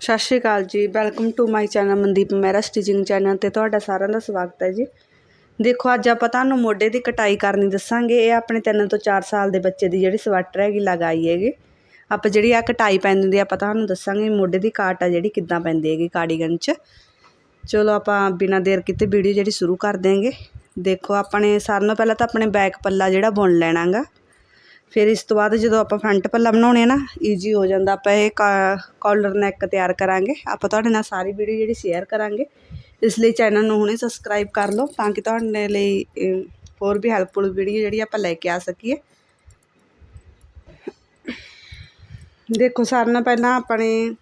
ਸਤਿ ਸ਼੍ਰੀ ਅਕਾਲ ਜੀ। Welcome to my channel Mandeep Mehra stitching channel ਤੇ ਤੁਹਾਡਾ ਸਾਰਿਆਂ ਦਾ ਸਵਾਗਤ ਹੈ ਜੀ। ਦੇਖੋ, ਅੱਜ ਆਪਾਂ ਤੁਹਾਨੂੰ ਮੋਢੇ ਦੀ ਕਟਾਈ ਕਰਨੀ ਦੱਸਾਂਗੇ। ਇਹ ਆਪਣੇ 3 ਤੋਂ 4 ਸਾਲ ਦੇ ਬੱਚੇ ਦੀ ਜਿਹੜੀ ਸਵੈਟਰ ਹੈਗੀ, ਲਗਾਈ ਹੈਗੀ। ਆਪਾਂ ਜਿਹੜੀ ਆ ਕਟਾਈ ਪੈਂਦੀ ਹੁੰਦੀ ਆ, ਆਪਾਂ ਤੁਹਾਨੂੰ ਦੱਸਾਂਗੇ ਮੋਢੇ ਦੀ ਕਾਟ ਆ ਜਿਹੜੀ ਕਿੱਦਾਂ ਪੈਂਦੀ ਹੈਗੀ ਕਾਰਡੀਗਨ 'ਚ। ਚਲੋ, ਆਪਾਂ ਬਿਨਾਂ ਦੇਰ ਕੀਤੇ ਵੀਡੀਓ ਜਿਹੜੀ ਸ਼ੁਰੂ ਕਰ ਦੇਂਗੇ ਦੇਖੋ, ਆਪਣੇ ਸਾਰਿਆਂ ਨਾਲੋਂ ਪਹਿਲਾਂ ਤਾਂ ਆਪਣੇ ਬੈਕ ਪੱਲਾ ਜਿਹੜਾ ਬੁਣ ਲੈਣਾਗਾ। ਫਿਰ ਇਸ ਤੋਂ ਬਾਅਦ ਜਦੋਂ ਆਪਾਂ ਫਰੰਟ ਪੱਲਾ ਬਣਾਉਣੇ ਆ ਨਾ ਈਜ਼ੀ ਹੋ ਜਾਂਦਾ। ਆਪਾਂ ਇਹ ਕੋਲਰ ਨੈਕ ਤਿਆਰ ਕਰਾਂਗੇ। ਆਪਾਂ ਤੁਹਾਡੇ ਨਾਲ ਸਾਰੀ ਵੀਡੀਓ ਜਿਹੜੀ ਸ਼ੇਅਰ ਕਰਾਂਗੇ, ਇਸ ਲਈ ਚੈਨਲ ਨੂੰ ਹੁਣੇ ਸਬਸਕ੍ਰਾਈਬ ਕਰ ਲਓ ਤਾਂ ਕਿ ਤੁਹਾਡੇ ਲਈ ਹੋਰ ਵੀ ਹੈਲਪਫੁਲ ਵੀਡੀਓ ਜਿਹੜੀ ਆਪਾਂ ਲੈ ਕੇ ਆ ਸਕੀਏ। ਦੇਖੋ, ਸਾਰਿਆਂ ਨਾਲ ਪਹਿਲਾਂ ਆਪਣੇ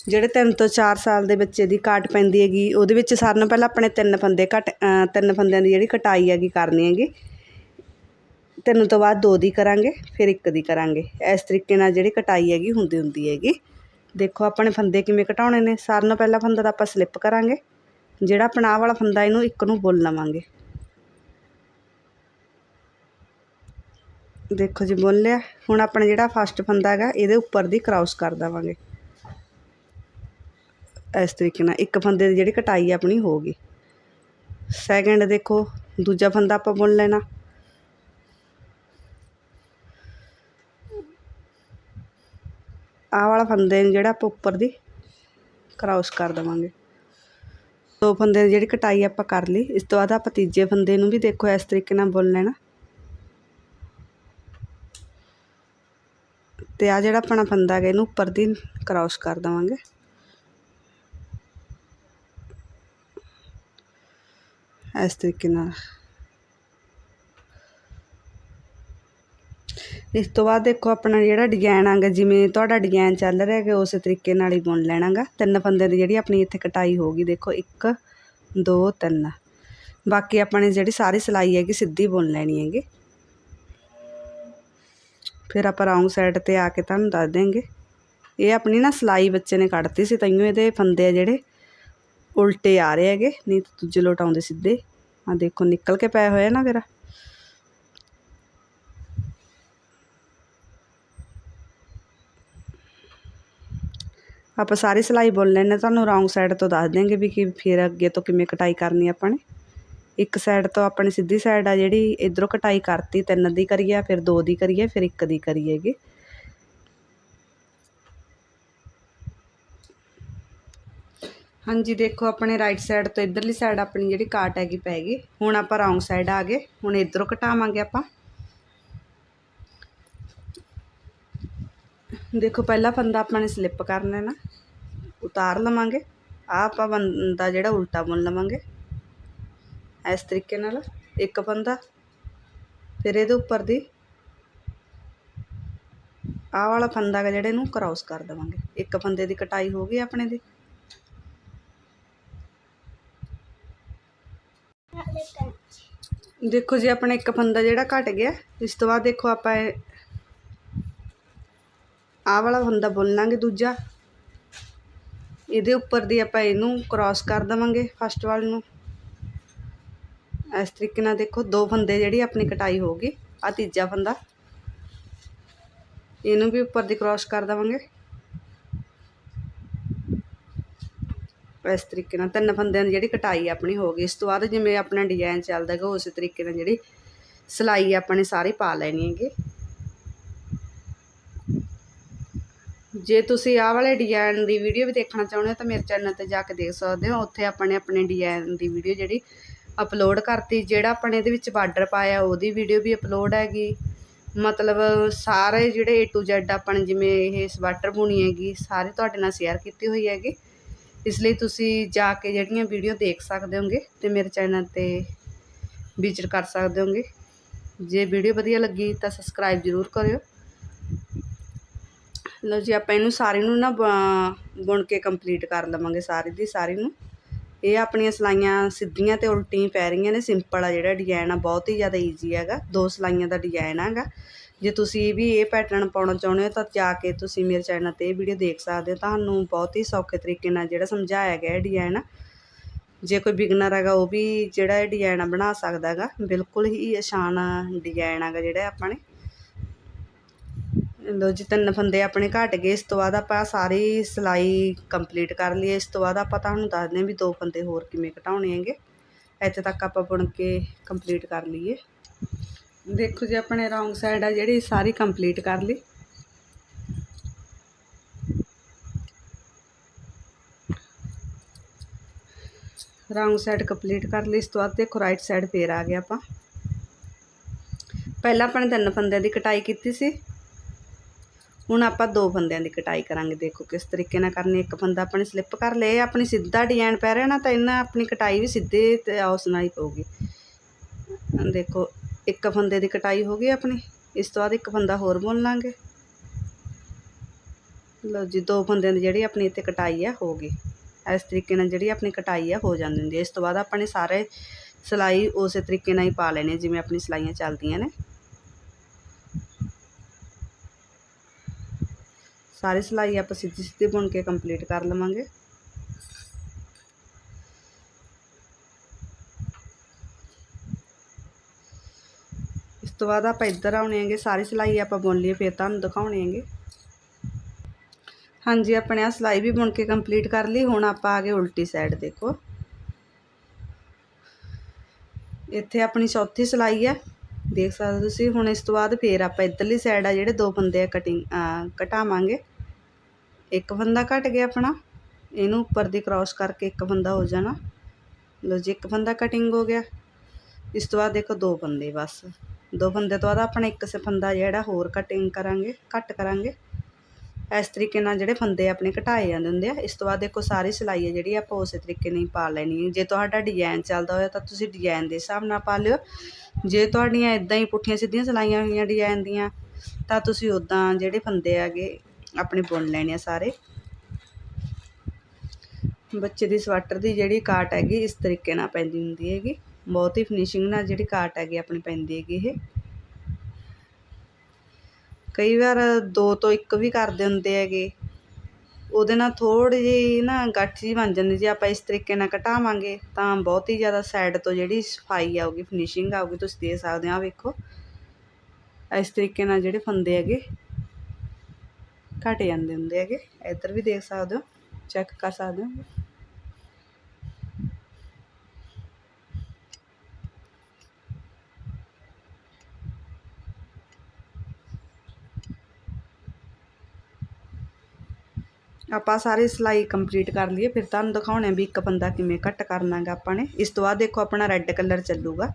ਜਿਹੜੇ 3 ਤੋਂ 4 ਸਾਲ ਦੇ ਬੱਚੇ ਦੀ ਕਾਟ ਪੈਂਦੀ ਹੈਗੀ, ਉਹਦੇ ਵਿੱਚ ਸਾਰਿਆਂ ਨਾਲ ਪਹਿਲਾਂ ਆਪਣੇ ਤਿੰਨ ਫੰਦੇ ਘਟ ਤਿੰਨ ਫੰਦਿਆਂ ਦੀ ਜਿਹੜੀ ਕਟਾਈ ਹੈਗੀ ਕਰਨੀ ਹੈਗੀ। ਤਿੰਨ ਤੋਂ ਬਾਅਦ ਦੋ ਦੀ ਕਰਾਂਗੇ, ਫਿਰ ਇੱਕ ਦੀ ਕਰਾਂਗੇ। ਇਸ ਤਰੀਕੇ ਨਾਲ ਜਿਹੜੀ ਕਟਾਈ ਹੈਗੀ ਹੁੰਦੀ ਹੁੰਦੀ ਹੈਗੀ। ਦੇਖੋ ਆਪਣੇ ਫੰਦੇ ਕਿਵੇਂ ਘਟਾਉਣੇ ਨੇ। ਸਾਰਿਆਂ ਨਾਲੋਂ ਪਹਿਲਾ ਫੰਦਾ ਤਾਂ ਆਪਾਂ ਸਲਿੱਪ ਕਰਾਂਗੇ। ਜਿਹੜਾ ਆਪਣਾ ਵਾਲਾ ਫੰਦਾ, ਇਹਨੂੰ ਇੱਕ ਨੂੰ ਬੁੱਲ ਲਵਾਂਗੇ। ਦੇਖੋ ਜੀ, ਬੁੱਲ ਲਿਆ। ਹੁਣ ਆਪਣਾ ਜਿਹੜਾ ਫਸਟ ਫੰਦਾ ਹੈਗਾ, ਇਹਦੇ ਉੱਪਰ ਦੀ ਕ੍ਰਾਸ ਕਰ ਦੇਵਾਂਗੇ। ਇਸ ਤਰੀਕੇ ਨਾਲ ਇੱਕ ਫੰਦੇ ਦੀ ਜਿਹੜੀ ਕਟਾਈ ਆਪਣੀ ਹੋ ਗਈ। ਸੈਕਿੰਡ ਦੇਖੋ, ਦੂਜਾ ਫੰਦਾ ਆਪਾਂ ਬੁਣ ਲੈਣਾ। ਆਹ ਵਾਲਾ ਫੰਦੇ ਨੂੰ ਜਿਹੜਾ ਆਪਾਂ ਉੱਪਰ ਦੀ ਕ੍ਰਾਸ ਕਰ ਦੇਵਾਂਗੇ। ਦੋ ਫੰਦੇ ਦੀ ਜਿਹੜੀ ਕਟਾਈ ਆਪਾਂ ਕਰ ਲਈ, ਇਸ ਤੋਂ ਬਾਅਦ ਆਪਾਂ ਤੀਜੇ ਫੰਦੇ ਨੂੰ ਵੀ ਦੇਖੋ ਇਸ ਤਰੀਕੇ ਨਾਲ ਬੁਣ ਲੈਣਾ। ਤੇ ਆ ਜਿਹੜਾ ਆਪਣਾ ਫੰਦਾ ਹੈਗਾ, ਇਹਨੂੰ ਉੱਪਰ ਦੀ ਕ੍ਰਾਸ ਕਰ ਦੇਵਾਂਗੇ। ਇਸ ਤਰੀਕੇ ਨਾਲ। ਇਸ ਤੋਂ ਬਾਅਦ ਦੇਖੋ ਆਪਣਾ ਜਿਹੜਾ ਡਿਜ਼ਾਈਨ ਆਗਾ, ਜਿਵੇਂ ਤੁਹਾਡਾ ਡਿਜ਼ਾਈਨ ਚੱਲ ਰਿਹਾ ਹੈਗਾ, ਉਸੇ ਤਰੀਕੇ ਨਾਲ ਹੀ ਬੁਣ ਲੈਣਾਗਾ। ਤਿੰਨ ਫੰਦੇ ਦੀ ਜਿਹੜੀ ਆਪਣੀ ਇੱਥੇ ਕਟਾਈ ਹੋਗੀ ਦੇਖੋ 1 2 3 ਬਾਕੀ ਆਪਾਂ ਨੇ ਜਿਹੜੀ ਸਾਰੀ ਸਿਲਾਈ ਹੈਗੀ, ਸਿੱਧੀ ਬੁਣ ਲੈਣੀ ਹੈਗੀ। ਫਿਰ ਆਪਾਂ ਰੌਂਗ ਸਾਈਡ ਤੇ ਆ ਕੇ ਤੁਹਾਨੂੰ ਦੱਸ ਦੇਂਗੇ ਇਹ ਆਪਣੀ ਨਾ ਸਿਲਾਈ ਬੱਚੇ ਨੇ ਕੱਢਤੀ ਸੀ ਤਈਓ ਇਹਦੇ ਫੰਦੇ ਆ ਜਿਹੜੇ ਉਲਟੇ ਆ ਰਹੇ ਹੈਗੇ, ਨਹੀਂ ਤਾਂ ਦੂਜੇ ਲੋਟ ਆਉਂਦੇ ਸਿੱਧੇ। ਆ ਦੇਖੋ, ਨਿਕਲ ਕੇ ਪਏ ਹੋਏ ਨਾ ਫਿਰ। ਆਪਾਂ ਸਾਰੀ ਸਿਲਾਈ ਬੁਣ ਲੈਣੇ ਤੁਹਾਨੂੰ ਰੌਂਗ ਸਾਈਡ ਤੋਂ ਦੱਸ ਦਿਆਂਗੇ ਵੀ ਕਿ ਫਿਰ ਅੱਗੇ ਤੋਂ ਕਿਵੇਂ ਕਟਾਈ ਕਰਨੀ ਆਪਾਂ ਨੇ। ਇੱਕ ਸਾਈਡ ਤੋਂ ਆਪਣੀ ਸਿੱਧੀ ਸਾਈਡ ਆ ਜਿਹੜੀ ਇਧਰੋਂ ਕਟਾਈ ਕਰਤੀ, ਤਿੰਨ ਦੀ ਕਰੀਏ, ਫਿਰ ਦੋ ਦੀ ਕਰੀਏ, ਫਿਰ ਇੱਕ ਦੀ ਕਰੀਏਗੇ ਹਾਂਜੀ, ਦੇਖੋ ਆਪਣੇ ਰਾਈਟ ਸਾਈਡ ਤੋਂ ਇਧਰਲੀ ਸਾਈਡ ਆਪਣੀ ਜਿਹੜੀ ਕਾਟ ਹੈਗੀ ਪੈ ਗਈ। ਹੁਣ ਆਪਾਂ ਰੌਂਗ ਸਾਈਡ ਆ ਗਏ। ਹੁਣ ਇਧਰੋਂ ਘਟਾਵਾਂਗੇ ਆਪਾਂ। ਦੇਖੋ, ਪਹਿਲਾ ਫੰਦਾ ਆਪਾਂ ਨੇ ਸਲਿੱਪ ਕਰਨਾ ਨਾ, ਉਤਾਰ ਲਵਾਂਗੇ। ਆ ਆਪਾਂ ਬੰਦਾ ਜਿਹੜਾ ਉਲਟਾ ਬੁਣ ਲਵਾਂਗੇ, ਇਸ ਤਰੀਕੇ ਨਾਲ। ਇੱਕ ਫੰਦਾ ਫਿਰ ਇਹਦੇ ਉੱਪਰ ਦੀ ਆਹ ਵਾਲਾ ਫੰਦਾ ਹੈ ਜਿਹੜੇ ਨੂੰ ਕ੍ਰਾਸ ਕਰ ਦੇਵਾਂਗੇ। ਇੱਕ ਫੰਦੇ ਦੀ ਕਟਾਈ ਹੋ ਗਈ ਆਪਣੇ ਦੀ। ਦੇਖੋ ਜੀ, ਆਪਣਾ ਇੱਕ ਫੰਦਾ ਜਿਹੜਾ ਘਟ ਗਿਆ। ਇਸ ਤੋਂ ਬਾਅਦ ਦੇਖੋ ਆਪਾਂ ਇਹ ਆਹ ਵਾਲਾ ਫੰਦਾ ਬੁਣ ਲਾਂਗੇ ਦੂਜਾ। ਇਹਦੇ ਉੱਪਰ ਦੀ ਆਪਾਂ ਇਹਨੂੰ ਕ੍ਰਾਸ ਕਰ ਦਵਾਂਗੇ ਫਸਟ ਵਾਲੇ ਨੂੰ। ਇਸ ਤਰੀਕੇ ਨਾਲ ਦੇਖੋ ਦੋ ਫੰਦੇ ਜਿਹੜੀ ਆਪਣੀ ਕਟਾਈ ਹੋ ਗਈ ਆ ਤੀਜਾ ਫੰਦਾ ਇਹਨੂੰ ਵੀ ਉੱਪਰ ਦੀ ਕ੍ਰਾਸ ਕਰ ਦਵਾਂਗੇ। ਇਸ ਤਰੀਕੇ ਨਾਲ ਤਿੰਨ ਫੰਦਿਆਂ ਦੀ ਜਿਹੜੀ ਕਟਾਈ ਆਪਣੀ ਹੋ ਗਈ। ਇਸ ਤੋਂ ਬਾਅਦ ਜਿਵੇਂ ਆਪਣਾ ਡਿਜ਼ਾਈਨ ਚੱਲਦਾ ਹੈਗਾ, ਉਸੇ ਤਰੀਕੇ ਨਾਲ ਜਿਹੜੀ ਸਿਲਾਈ ਆਪਣੇ ਸਾਰੇ ਪਾ ਲੈਣੀ ਹੈਗੀ। ਜੇ ਤੁਸੀਂ ਆਹ ਵਾਲੇ ਡਿਜ਼ਾਈਨ ਦੀ ਵੀਡੀਓ ਵੀ ਦੇਖਣਾ ਚਾਹੁੰਦੇ ਹੋ ਤਾਂ ਮੇਰੇ ਚੈਨਲ ਤੇ ਜਾ ਕੇ ਦੇਖ ਸਕਦੇ ਹੋ। ਉੱਥੇ ਆਪਣੇ ਆਪਣੇ ਡਿਜ਼ਾਈਨ ਦੀ ਵੀਡੀਓ ਜਿਹੜੀ ਅਪਲੋਡ ਕਰਤੀ, ਜਿਹੜਾ ਆਪਣੇ ਇਹਦੇ ਵਿੱਚ ਬਾਰਡਰ ਪਾਇਆ, ਉਹਦੀ ਵੀਡੀਓ ਵੀ ਅਪਲੋਡ ਹੈਗੀ। ਮਤਲਬ ਸਾਰੇ ਜਿਹੜੇ A to Z ਆਪਾਂ ਨੇ, ਜਿਵੇਂ ਇਹ ਸਵੈਟਰ ਬੁਣੀ ਹੈਗੀ, ਸਾਰੇ ਤੁਹਾਡੇ ਨਾਲ ਸ਼ੇਅਰ ਕੀਤੀ ਹੋਈ ਹੈਗੀ। ਇਸ ਲਈ ਤੁਸੀਂ ਜਾ ਕੇ ਜਿਹੜੀਆਂ ਵੀਡੀਓ ਦੇਖ ਸਕਦੇ ਹੋਗੇ ਤੇ ਮੇਰੇ ਚੈਨਲ ਤੇ ਵਿਜ਼ਿਟ ਕਰ ਸਕਦੇ ਹੋਗੇ। ਜੇ ਵੀਡੀਓ ਵਧੀਆ ਲੱਗੀ ਤਾਂ ਸਬਸਕ੍ਰਾਈਬ ਜ਼ਰੂਰ ਕਰਿਓ। ਲਓ ਜੀ, ਆਪਾਂ ਇਹਨੂੰ ਸਾਰੀ ਨੂੰ ਨਾ ਬੁਣ ਕੇ ਕੰਪਲੀਟ ਕਰ ਲਵਾਂਗੇ ਸਾਰੀ ਦੀ ਸਾਰੀ ਨੂੰ। ਇਹ ਆਪਣੀਆਂ ਸਲਾਈਆਂ ਸਿੱਧੀਆਂ ਤੇ ਉਲਟੀਆਂ ਪੈ ਰਹੀਆਂ ਨੇ। ਸਿੰਪਲ ਆ ਜਿਹੜਾ ਡਿਜ਼ਾਈਨ ਆ, ਬਹੁਤ ਹੀ ਜ਼ਿਆਦਾ ਈਜ਼ੀ ਹੈਗਾ। ਦੋ ਸਲਾਈਆਂ ਦਾ ਡਿਜ਼ਾਈਨ ਹੈਗਾ। ਜੇ ਤੁਸੀਂ ਵੀ ਇਹ ਪੈਟਰਨ ਪਾਉਣਾ ਚਾਹੁੰਦੇ ਹੋ ਤਾਂ ਜਾ ਕੇ ਤੁਸੀਂ ਮੇਰੇ ਚੈਨਲ ਤੇ ਇਹ ਵੀਡੀਓ ਦੇਖ ਸਕਦੇ ਹੋ। ਤੁਹਾਨੂੰ ਬਹੁਤ ਹੀ ਸੌਖੇ ਤਰੀਕੇ ਨਾਲ ਜਿਹੜਾ ਸਮਝਾਇਆ ਗਿਆ ਇਹ ਡਿਜ਼ਾਈਨ ਜੇ ਕੋਈ ਬਿਗਨਰ ਹੈਗਾ, ਉਹ ਵੀ ਜਿਹੜਾ ਇਹ ਡਿਜ਼ਾਈਨ ਬਣਾ ਸਕਦਾ ਹੈਗਾ। ਬਿਲਕੁਲ ਹੀ ਆਸਾਨ ਡਿਜ਼ਾਈਨ ਹੈਗਾ ਜਿਹੜਾ ਆਪਾਂ ਨੇ। ਲੋ ਜੀ, ਤਿੰਨ ਫੰਦੇ ਆਪਣੇ ਘਟ ਗਏ, ਇਸ ਤੋਂ ਬਾਅਦ ਆਪਾਂ ਸਾਰੀ ਸਿਲਾਈ ਕੰਪਲੀਟ ਕਰ ਲਈ ਇਸ ਤੋਂ ਬਾਅਦ ਆਪਾਂ ਤੁਹਾਨੂੰ ਦੱਸਦੇ ਹਾਂ ਵੀ ਦੋ ਫੰਦੇ ਹੋਰ ਕਿਵੇਂ ਘਟਾਉਣੇ ਹੈਗੇ। ਇੱਥੇ ਤੱਕ ਆਪਾਂ ਬੁਣ ਕੇ ਕੰਪਲੀਟ ਕਰ ਲਈਏ। ਦੇਖੋ ਜੀ, ਆਪਣੇ ਰੌਂਗ ਸਾਈਡ ਆ ਜਿਹੜੀ, ਸਾਰੀ ਕੰਪਲੀਟ ਕਰ ਲਈ। ਰੌਂਗ ਸਾਈਡ ਕੰਪਲੀਟ ਕਰ ਲਈ। ਇਸ ਤੋਂ ਬਾਅਦ ਦੇਖੋ ਰਾਈਟ ਸਾਈਡ ਫੇਰ ਆ ਗਿਆ ਆਪਾਂ। ਪਹਿਲਾਂ ਆਪਾਂ ਨੇ ਤਿੰਨ ਫੰਦਿਆਂ ਦੀ ਕਟਾਈ ਕੀਤੀ ਸੀ। ਹੁਣ ਆਪਾਂ ਦੋ ਫੰਦਿਆਂ ਦੀ ਕਟਾਈ ਕਰਾਂਗੇ, ਦੇਖੋ ਕਿਸ ਤਰੀਕੇ ਨਾਲ ਕਰਨੀ, ਇੱਕ ਫੰਦਾ ਆਪਣੇ ਸਲਿੱਪ ਕਰ ਲਏ, ਆਪਣੀ ਸਿੱਧਾ ਡਿਜ਼ਾਈਨ ਪੈ ਰਿਹਾ ਨਾ, ਤਾਂ ਇਹਨਾਂ ਆਪਣੀ ਕਟਾਈ ਵੀ ਸਿੱਧੇ ਤੇ ਉਸ ਨਾਲ ਹੀ ਪਊਗੀ। ਦੇਖੋ, ਇੱਕ ਫੰਦੇ ਦੀ ਕਟਾਈ ਹੋ ਗਈ ਆਪਣੀ, ਇਸ ਤੋਂ ਬਾਅਦ ਇੱਕ ਫੰਦਾ ਹੋਰ ਬੁਣ ਲਾਂਗੇ। ਲਓ ਜੀ, ਦੋ ਫੰਦਿਆਂ ਦੀ ਜਿਹੜੀ ਆਪਣੀ ਇੱਥੇ ਕਟਾਈ ਆ, ਹੋ ਗਈ। ਇਸ ਤਰੀਕੇ ਨਾਲ ਜਿਹੜੀ ਆਪਣੀ ਕਟਾਈ ਆ, ਹੋ ਜਾਂਦੀ ਹੁੰਦੀ ਹੈ ਇਸ ਤੋਂ ਬਾਅਦ ਆਪਾਂ ਨੇ ਸਾਰੇ ਸਿਲਾਈ ਉਸੇ ਤਰੀਕੇ ਨਾਲ ਹੀ ਪਾ ਲੈਣੇ ਜਿਵੇਂ ਆਪਣੀ ਸਿਲਾਈਆਂ ਚੱਲਦੀਆਂ ਨੇ। ਸਾਰੀ ਸਿਲਾਈ ਆਪਾਂ ਸਿੱਧੀ ਸਿੱਧੀ ਬੁਣ ਕੇ ਕੰਪਲੀਟ ਕਰ ਲਵਾਂਗੇ ਇਸ ਤੋਂ ਬਾਅਦ ਆਪਾਂ ਇੱਧਰ ਆਉਣੇ ਆਂਗੇ ਸਾਰੀ ਸਿਲਾਈ ਆਪਾਂ ਬੁਣ ਲਈਏ ਫਿਰ ਤੁਹਾਨੂੰ ਦਿਖਾਉਣੇ ਆਂਗੇ ਹਾਂਜੀ ਆਪਣੇ ਆ ਸਿਲਾਈ ਵੀ ਬੁਣ ਕੇ ਕੰਪਲੀਟ ਕਰ ਲਈ ਹੁਣ ਆਪਾਂ ਆ ਗਏ ਉਲਟੀ ਸਾਈਡ ਦੇਖੋ ਇੱਥੇ ਆਪਣੀ ਚੌਥੀ ਸਿਲਾਈ ਆ ਦੇਖ ਸਕਦੇ ਹੋ ਤੁਸੀਂ ਹੁਣ ਇਸ ਤੋਂ ਬਾਅਦ ਫੇਰ ਆਪਾਂ ਇੱਧਰਲੀ ਸਾਈਡ ਆ ਜਿਹੜੇ ਦੋ ਬੰਦੇ ਆ ਕਟਿੰਗ ਘਟਾਵਾਂਗੇ ਇੱਕ ਬੰਦਾ ਘਟ ਗਿਆ ਆਪਣਾ, ਇਹਨੂੰ ਉੱਪਰ ਦੀ ਕ੍ਰਾਸ ਕਰਕੇ ਇੱਕ ਬੰਦਾ ਹੋ ਜਾਣਾ। ਲੋ ਜੀ, ਇੱਕ ਬੰਦਾ ਕਟਿੰਗ ਹੋ ਗਿਆ। ਇਸ ਤੋਂ ਬਾਅਦ ਦੇਖੋ ਦੋ ਬੰਦੇ ਬਸ। ਦੋ ਬੰਦੇ ਤੋਂ ਬਾਅਦ ਆਪਣਾ ਇੱਕ ਫੰਦਾ ਜਿਹੜਾ ਹੋਰ ਕਟਿੰਗ ਕਰਾਂਗੇ ਕੱਟ ਕਰਾਂਗੇ। ਇਸ ਤਰੀਕੇ ਨਾਲ ਜਿਹੜੇ ਫੰਦੇ ਆਪਣੇ ਘਟਾਏ ਜਾਂਦੇ ਹੁੰਦੇ ਆ, ਇਸ ਤੋਂ ਬਾਅਦ ਦੇਖੋ ਸਾਰੀ ਸਿਲਾਈ ਹੈ ਜਿਹੜੀ ਆਪਾਂ ਉਸੇ ਤਰੀਕੇ ਨਾਲ ਹੀ ਪਾ ਲੈਣੀ ਹੈ ਜੇ ਤੁਹਾਡਾ ਡਿਜ਼ਾਈਨ ਚੱਲਦਾ ਹੋਇਆ ਤਾਂ ਤੁਸੀਂ ਡਿਜ਼ਾਈਨ ਦੇ ਹਿਸਾਬ ਨਾਲ ਪਾ ਲਿਓ। ਜੇ ਤੁਹਾਡੀਆਂ ਇਦਾਂ ਹੀ ਪੁੱਠੀਆਂ ਸਿੱਧੀਆਂ ਸਿਲਾਈਆਂ ਹੋਈਆਂ ਡਿਜ਼ਾਈਨ ਦੀਆਂ, ਤਾਂ ਤੁਸੀਂ ਉਦਾਂ ਜਿਹੜੇ ਫੰਦੇ ਆਗੇ ਆਪਣੇ ਬੁਣ ਲੈਣੇ ਆ ਸਾਰੇ। ਬੱਚੇ ਦੀ ਸਵੈਟਰ ਦੀ ਜਿਹੜੀ ਕਾਟ ਹੈਗੀ, ਇਸ ਤਰੀਕੇ ਨਾਲ ਪੈਂਦੀ ਹੁੰਦੀ ਹੈਗੀ। ਬਹੁਤ ਹੀ ਫਿਨਿਸ਼ਿੰਗ ਨਾਲ ਜਿਹੜੀ ਕਾਟ ਹੈਗੀ ਆਪਣੀ ਪੈਂਦੀ ਹੈਗੀ ਇਹ। ਕਈ ਵਾਰ ਦੋ ਤੋਂ ਇੱਕ ਵੀ ਕਰਦੇ ਹੁੰਦੇ ਹੈਗੇ। ਉਹਦੇ ਨਾਲ ਥੋੜੀ ਜਿਹੀ ਨਾ ਗੱਠ ਜੀ ਬਣ ਜਾਂਦੀ, ਜੇ ਆਪਾਂ ਇਸ ਤਰੀਕੇ ਨਾਲ ਘਟਾਵਾਂਗੇ ਤਾਂ ਬਹੁਤ ਹੀ ਜ਼ਿਆਦਾ ਸਾਈਡ ਤੋਂ ਜਿਹੜੀ ਸਫ਼ਾਈ ਆਊਗੀ ਫਿਨਿਸ਼ਿੰਗ ਆਊਗੀ, ਤੁਸੀਂ ਦੇ ਸਕਦੇ ਆ ਵੇਖੋ। ਇਸ ਤਰੀਕੇ ਨਾਲ ਜਿਹੜੇ ਫੰਦੇ ਹੈਗੇ। ਘਟ ਜਾਂਦੇ ਹੁੰਦੇ ਹੈਗੇ। ਇੱਧਰ ਵੀ ਦੇਖ ਸਕਦੇ ਹੋ ਚੈੱਕ ਕਰ ਸਕਦੇ ਹੋ। ਆਪਾਂ ਸਾਰੀ ਸਿਲਾਈ ਕੰਪਲੀਟ ਕਰ ਲਈਏ, ਫਿਰ ਤੁਹਾਨੂੰ ਦਿਖਾਉਣੇ ਵੀ ਇੱਕ ਬੰਦਾ ਕਿਵੇਂ ਕੱਟ ਕਰਨਾਗਾ ਆਪਾਂ ਨੇ। ਇਸ ਤੋਂ ਬਾਅਦ ਦੇਖੋ ਆਪਣਾ ਰੈੱਡ ਕਲਰ ਚੱਲੂਗਾ।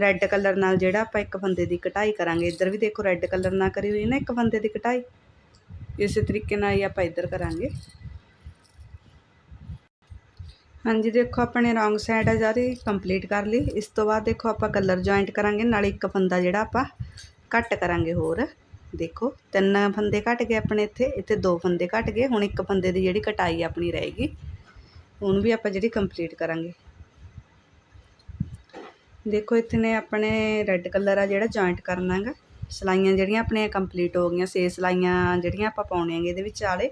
ਰੈੱਡ ਕਲਰ ਨਾਲ ਜਿਹੜਾ ਆਪਾਂ ਇੱਕ ਬੰਦੇ ਦੀ ਕਟਾਈ ਕਰਾਂਗੇ, ਇੱਧਰ ਵੀ ਦੇਖੋ ਰੈੱਡ ਕਲਰ ਨਾਲ ਕਰੀ ਹੋਈ ਨਾ ਇੱਕ ਬੰਦੇ ਦੀ ਕਟਾਈ? ਇਸੇ ਤਰੀਕੇ ਨਾਲ ਹੀ ਆਪਾਂ ਇੱਧਰ ਕਰਾਂਗੇ। ਹਾਂਜੀ, ਦੇਖੋ ਆਪਣੇ ਰੌਂਗ ਸਾਈਡ ਆ ਜਾਰੀ, ਕੰਪਲੀਟ ਕਰ ਲਈ। ਇਸ ਤੋਂ ਬਾਅਦ ਦੇਖੋ ਆਪਾਂ ਕਲਰ ਜੁਆਇੰਟ ਕਰਾਂਗੇ, ਨਾਲੇ ਇੱਕ ਫੰਦਾ ਜਿਹੜਾ ਆਪਾਂ ਕੱਟ ਕਰਾਂਗੇ ਹੋਰ। ਦੇਖੋ, ਤਿੰਨ ਫੰਦੇ ਘਟ ਗਏ ਆਪਣੇ ਇੱਥੇ ਇੱਥੇ ਦੋ ਫੰਦੇ ਘਟ ਗਏ, ਹੁਣ ਇੱਕ ਫੰਦੇ ਦੀ ਜਿਹੜੀ ਕਟਾਈ ਆਪਣੀ ਰਹੇਗੀ ਉਹਨੂੰ ਵੀ ਆਪਾਂ ਜਿਹੜੀ ਕੰਪਲੀਟ ਕਰਾਂਗੇ। ਦੇਖੋ, ਇੱਥੇ ਨੇ ਆਪਣੇ ਰੈੱਡ ਕਲਰ ਆ ਜਿਹੜਾ ਜੁਆਇੰਟ ਕਰਨਾ ਹੈਗਾ। ਸਲਾਈਆਂ ਜਿਹੜੀਆਂ ਆਪਣੀਆਂ ਕੰਪਲੀਟ ਹੋ ਗਈਆਂ ਸੇ ਸਲਾਈਆਂ ਜਿਹੜੀਆਂ ਆਪਾਂ ਪਾਉਣੀਆਂ ਇਹਦੇ ਵਿੱਚ ਆਲੇ।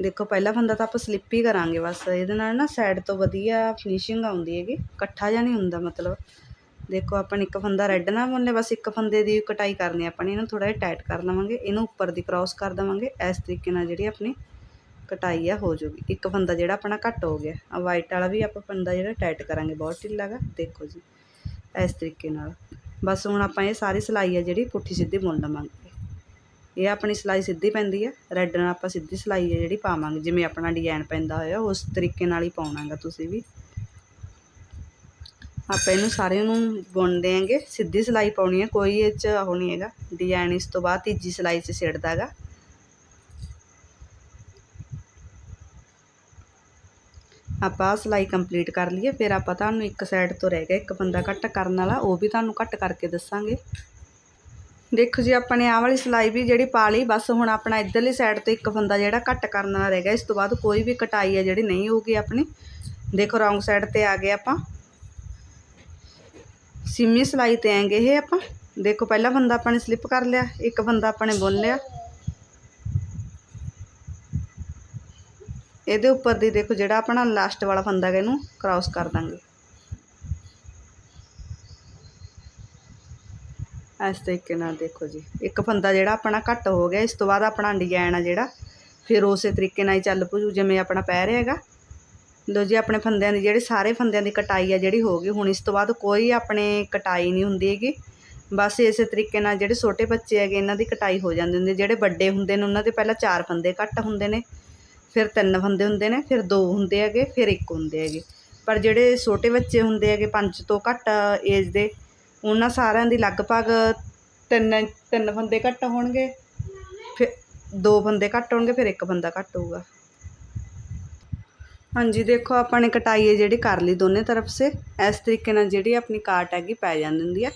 ਦੇਖੋ, ਪਹਿਲਾ ਫੰਦਾ ਤਾਂ ਆਪਾਂ ਸਲਿੱਪ ਹੀ ਕਰਾਂਗੇ ਬਸ। ਇਹਦੇ ਨਾਲ ਨਾ ਸਾਈਡ ਤੋਂ ਵਧੀਆ ਫਿਨਿਸ਼ਿੰਗ ਆਉਂਦੀ ਹੈਗੀ। ਇਕੱਠਾ ਜਿਹਾ ਨਹੀਂ ਹੁੰਦਾ ਮਤਲਬ। ਦੇਖੋ, ਆਪਾਂ ਇੱਕ ਫੰਦਾ ਰੈੱਡ ਨਾਲ ਬੁਣਨੇ ਬਸ ਇੱਕ ਫੰਦੇ ਦੀ ਕਟਾਈ ਕਰਨੀ ਆਪਾਂ ਨੇ। ਇਹਨੂੰ ਥੋੜਾ ਜਿਹਾ ਟਾਈਟ ਕਰ ਲਵਾਂਗੇ ਇਹਨੂੰ ਉੱਪਰ ਦੀ ਕ੍ਰਾਸ ਕਰ ਦਵਾਂਗੇ। ਇਸ ਤਰੀਕੇ ਨਾਲ ਜਿਹੜੀ ਆਪਣੀ ਕਟਾਈ ਆ ਹੋ ਜਾਊਗੀ ਇੱਕ ਫੰਦਾ ਜਿਹੜਾ ਆਪਣਾ ਘੱਟ ਹੋ ਗਿਆ। ਆ ਵਾਈਟ ਵਾਲਾ ਵੀ ਆਪਾਂ ਫੰਦਾ ਜਿਹੜਾ ਟਾਈਟ ਕਰਾਂਗੇ। ਬਹੁਤ ਢਿੱਲਾ ਗਾ ਦੇਖੋ ਜੀ, ਇਸ ਤਰੀਕੇ ਨਾਲ। ਬਸ ਹੁਣ ਆਪਾਂ ਇਹ ਸਾਰੀ ਸਿਲਾਈ ਹੈ ਜਿਹੜੀ ਪੁੱਠੀ ਸਿੱਧੀ ਬੁਣ ਲਵਾਂਗੇ। ਇਹ ਆਪਣੀ ਸਿਲਾਈ ਸਿੱਧੀ ਪੈਂਦੀ ਹੈ ਰੈੱਡ ਨਾਲ ਆਪਾਂ ਸਿੱਧੀ ਸਿਲਾਈ ਹੈ ਜਿਹੜੀ ਪਾਵਾਂਗੇ, ਜਿਵੇਂ ਆਪਣਾ ਡਿਜ਼ਾਈਨ ਪੈਂਦਾ ਹੋਇਆ, ਉਸ ਤਰੀਕੇ ਨਾਲ ਹੀ ਪਾਉਣਾਗਾ ਤੁਸੀਂ ਵੀ। ਆਪਾਂ ਇਹਨੂੰ ਸਾਰੇ ਨੂੰ ਬੁਣ ਦੇਾਂਗੇ ਸਿੱਧੀ ਸਿਲਾਈ ਪਾਉਣੀ ਹੈ ਕੋਈ ਇਹ ਚ ਉਹ ਨਹੀਂ ਹੈਗਾ, ਡਿਜ਼ਾਈਨ ਇਸ ਤੋਂ ਬਾਅਦ ਤੀਜੀ ਸਿਲਾਈ 'ਚ ਸਿੜਦਾਗਾ। ਆਪਾਂ ਸਿਲਾਈ ਕੰਪਲੀਟ ਕਰ ਲਈਏ, ਫਿਰ ਆਪਾਂ ਤੁਹਾਨੂੰ ਇੱਕ ਸਾਈਡ ਤੋਂ ਰਹਿ ਗਿਆ, ਇੱਕ ਬੰਦਾ ਕੱਟ ਕਰਨ ਵਾਲਾ, ਉਹ ਵੀ ਤੁਹਾਨੂੰ ਕੱਟ ਕਰਕੇ ਦੱਸਾਂਗੇ। ਦੇਖੋ ਜੀ ਆਪਾਂ ਨੇ ਆਹ ਵਾਲੀ ਸਿਲਾਈ ਵੀ ਜਿਹੜੀ ਪਾ ਲਈ, ਬਸ ਹੁਣ ਆਪਣਾ ਇਧਰਲੀ ਸਾਈਡ ਤੋਂ ਇੱਕ ਬੰਦਾ ਜਿਹੜਾ ਕੱਟ ਕਰਨ ਵਾਲਾ ਰਹਿ ਗਿਆ, ਇਸ ਤੋਂ ਬਾਅਦ ਕੋਈ ਵੀ ਕਟਾਈ ਹੈ ਜਿਹੜੀ ਨਹੀਂ ਹੋਊਗੀ ਆਪਣੀ। ਦੇਖੋ ਰੌਂਗ ਸਾਈਡ ਤੇ ਆ ਗਏ ਆਪਾਂ। ਸਿਮੀ ਸਿਲਾਈ ਤੇ ਆਂਗੇ ਇਹ ਆਪਾਂ। ਦੇਖੋ, ਪਹਿਲਾ ਬੰਦਾ ਆਪਾਂ ਨੇ ਸਲਿੱਪ ਕਰ ਲਿਆ, ਇੱਕ ਬੰਦਾ ਆਪਾਂ ਨੇ ਬੁਣ ਲਿਆ। ਇਹਦੇ ਉੱਪਰ ਦੀ ਦੇਖੋ ਜਿਹੜਾ ਆਪਣਾ ਲਾਸਟ ਵਾਲਾ ਫੰਦਾ ਹੈ ਇਹਨੂੰ ਕ੍ਰਾਸ ਕਰ ਦਾਂਗੇ। ਇਸ ਤਰੀਕੇ ਨਾਲ ਦੇਖੋ ਜੀ। ਇੱਕ ਫੰਦਾ ਜਿਹੜਾ ਆਪਣਾ ਘੱਟ ਹੋ ਗਿਆ, ਇਸ ਤੋਂ ਬਾਅਦ ਆਪਣਾ ਡਿਜ਼ਾਈਨ ਆ ਜਿਹੜਾ, ਫਿਰ ਉਸੇ ਤਰੀਕੇ ਨਾਲ ਹੀ ਚੱਲ ਪੂ ਜਿਵੇਂ ਆਪਣਾ ਪੈ ਰਿਹਾ ਹੈਗਾ। ਲੋ ਜੀ, ਆਪਣੇ ਫੰਦਿਆਂ ਦੀ ਜਿਹੜੇ ਸਾਰੇ ਫੰਦਿਆਂ ਦੀ ਕਟਾਈ ਆ ਜਿਹੜੀ ਹੋ ਗਈ, ਹੁਣ ਇਸ ਤੋਂ ਬਾਅਦ ਕੋਈ ਆਪਣੇ ਕਟਾਈ ਨਹੀਂ ਹੁੰਦੀ ਹੈਗੀ। ਬਸ ਇਸੇ ਤਰੀਕੇ ਨਾਲ ਜਿਹੜੇ ਛੋਟੇ ਬੱਚੇ ਹੈਗੇ, ਇਹਨਾਂ ਦੀ ਕਟਾਈ ਹੋ ਜਾਂਦੀ ਹੁੰਦੀ ਜਿਹੜੇ ਵੱਡੇ ਹੁੰਦੇ ਨੇ, ਉਹਨਾਂ ਦੇ ਪਹਿਲਾਂ ਚਾਰ ਫੰਦੇ ਘੱਟ ਹੁੰਦੇ ਨੇ। ਫਿਰ ਤਿੰਨ ਬੰਦੇ ਹੁੰਦੇ ਨੇ, ਫਿਰ ਦੋ ਹੁੰਦੇ ਹੈਗੇ, ਫਿਰ ਇੱਕ ਹੁੰਦੇ ਹੈਗੇ। ਪਰ ਜਿਹੜੇ ਛੋਟੇ ਬੱਚੇ ਹੁੰਦੇ ਹੈਗੇ, ਪੰਜ ਤੋਂ ਘੱਟ ਏਜ ਦੇ, ਉਹਨਾਂ ਸਾਰਿਆਂ ਦੀ ਲਗਭਗ ਤਿੰਨ ਤਿੰਨ ਬੰਦੇ ਘੱਟ ਹੋਣਗੇ, ਫਿਰ ਦੋ ਬੰਦੇ ਘੱਟ ਹੋਣਗੇ, ਫਿਰ ਇੱਕ ਬੰਦਾ ਘੱਟ ਹੋਊਗਾ। ਹਾਂਜੀ, ਦੇਖੋ, ਆਪਾਂ ਨੇ ਕਟਾਈ ਹੈ ਜਿਹੜੀ ਕਰ ਲਈ ਦੋਨੇ ਤਰਫ ਸੇ। ਇਸ ਤਰੀਕੇ ਨਾਲ ਜਿਹੜੀ ਆਪਣੀ ਕਾਟ ਹੈਗੀ ਪੈ ਜਾਂਦੀ ਹੁੰਦੀ ਹੈ।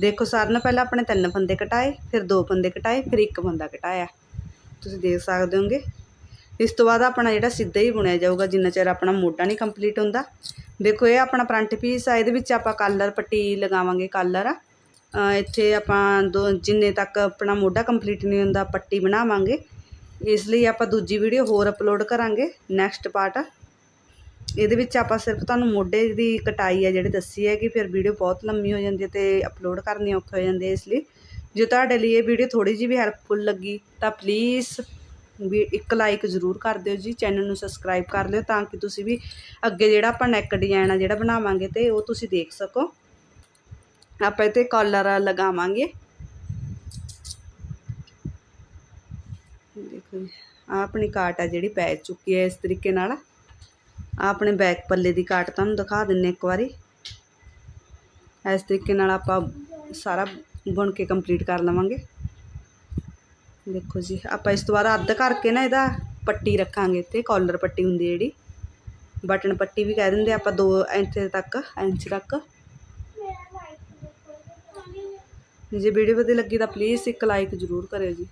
ਦੇਖੋ, ਸਾਰਿਆਂ ਨਾਲੋਂ ਪਹਿਲਾਂ ਆਪਣੇ ਤਿੰਨ ਬੰਦੇ ਕਟਾਏ, ਫਿਰ ਦੋ ਬੰਦੇ ਕਟਾਏ, ਫਿਰ ਇੱਕ ਬੰਦਾ ਕਟਾਇਆ। ਤੁਸੀਂ ਦੇਖ ਸਕਦੇ ਹੋਗੇ। ਇਸ ਤੋਂ ਬਾਅਦ ਆਪਣਾ ਜਿਹੜਾ ਸਿੱਧਾ ਹੀ ਬੁਣਿਆ ਜਾਊਗਾ, ਜਿੰਨਾ ਚਿਰ ਆਪਣਾ ਮੋਢਾ ਨਹੀਂ ਕੰਪਲੀਟ ਹੁੰਦਾ। ਦੇਖੋ, ਇਹ ਆਪਣਾ ਫਰੰਟ ਪੀਸ ਆ, ਇਹਦੇ ਵਿੱਚ ਆਪਾਂ ਕਾਲਰ ਪੱਟੀ ਲਗਾਵਾਂਗੇ ਕਾਲਰ ਆ ਇੱਥੇ ਆਪਾਂ ਦੋ, ਜਿੰਨੇ ਤੱਕ ਆਪਣਾ ਮੋਢਾ ਕੰਪਲੀਟ ਨਹੀਂ ਹੁੰਦਾ, ਪੱਟੀ ਬਣਾਵਾਂਗੇ। ਇਸ ਲਈ ਆਪਾਂ ਦੂਜੀ ਵੀਡੀਓ ਹੋਰ ਅਪਲੋਡ ਕਰਾਂਗੇ ਨੈਕਸਟ ਪਾਰਟ ਇਹਦੇ ਵਿੱਚ ਆਪਾਂ ਸਿਰਫ ਤੁਹਾਨੂੰ ਮੋਢੇ ਦੀ ਕਟਾਈ ਹੈ ਜਿਹੜੀ ਦੱਸੀ ਹੈ ਕਿ ਫਿਰ ਵੀਡੀਓ ਬਹੁਤ ਲੰਮੀ ਹੋ ਜਾਂਦੀ ਹੈ ਤੇ ਅਪਲੋਡ ਕਰਨੀ ਔਖੀ ਹੋ ਜਾਂਦੀ ਹੈ ਇਸ ਲਈ। ਜੇ ਤੁਹਾਡੇ ਲਈ ਇਹ ਵੀਡੀਓ ਥੋੜੀ ਜਿਹੀ ਵੀ ਹੈਲਪਫੁਲ ਲੱਗੀ, ਤਾਂ ਪਲੀਜ਼ ਵੀ ਇੱਕ ਲਾਈਕ ਜ਼ਰੂਰ ਕਰ ਦਿਓ ਜੀ ਚੈਨਲ ਨੂੰ ਸਬਸਕ੍ਰਾਈਬ ਕਰ ਲਿਓ ਤਾਂ ਕਿ ਤੁਸੀਂ ਵੀ ਅੱਗੇ ਜਿਹੜਾ ਆਪਾਂ ਨੈਕ ਡਿਜ਼ਾਈਨ ਆ ਜਿਹੜਾ ਬਣਾਵਾਂਗੇ ਤੇ ਉਹ ਤੁਸੀਂ ਦੇਖ ਸਕੋ। ਆਪਾਂ ਇਹ 'ਤੇ ਕਾਲਰ ਲਗਾਵਾਂਗੇ। ਦੇਖੋ ਜੀ, ਆਹ ਆਪਣੀ ਕਾਟ ਆ ਜਿਹੜੀ ਪੈ ਚੁੱਕੀ ਹੈ ਇਸ ਤਰੀਕੇ ਨਾਲ। ਆ ਆਪਣੇ ਬੈਕ ਪੱਲੇ ਦੀ ਕਾਟ ਤੁਹਾਨੂੰ ਦਿਖਾ ਦਿੰਨੇ ਇੱਕ ਵਾਰੀ। ਇਸ ਤਰੀਕੇ ਨਾਲ ਆਪਾਂ ਸਾਰਾ ਬੁਣ ਕੇ ਕੰਪਲੀਟ ਕਰ ਲਵਾਂਗੇ। ਦੇਖੋ ਜੀ, ਆਪਾਂ ਇਸ ਤੋਂ ਬਾਅਦ ਅੱਧ ਕਰਕੇ ਨਾ ਇਹਦਾ ਪੱਟੀ ਰੱਖਾਂਗੇ ਤੇ ਕਾਲਰ ਪੱਟੀ ਹੁੰਦੀ ਜਿਹੜੀ। ਬਟਨ ਪੱਟੀ ਵੀ ਕਹਿ ਦਿੰਦੇ ਆਪਾਂ 2 ਇੰਚ ਤੱਕ ਇੰਚ ਤੱਕ। ਜੇ ਵੀਡੀਓ ਵਧੀਆ ਲੱਗੀ ਤਾਂ ਪਲੀਜ਼ ਇੱਕ ਲਾਈਕ ਜ਼ਰੂਰ ਕਰਿਓ ਜੀ।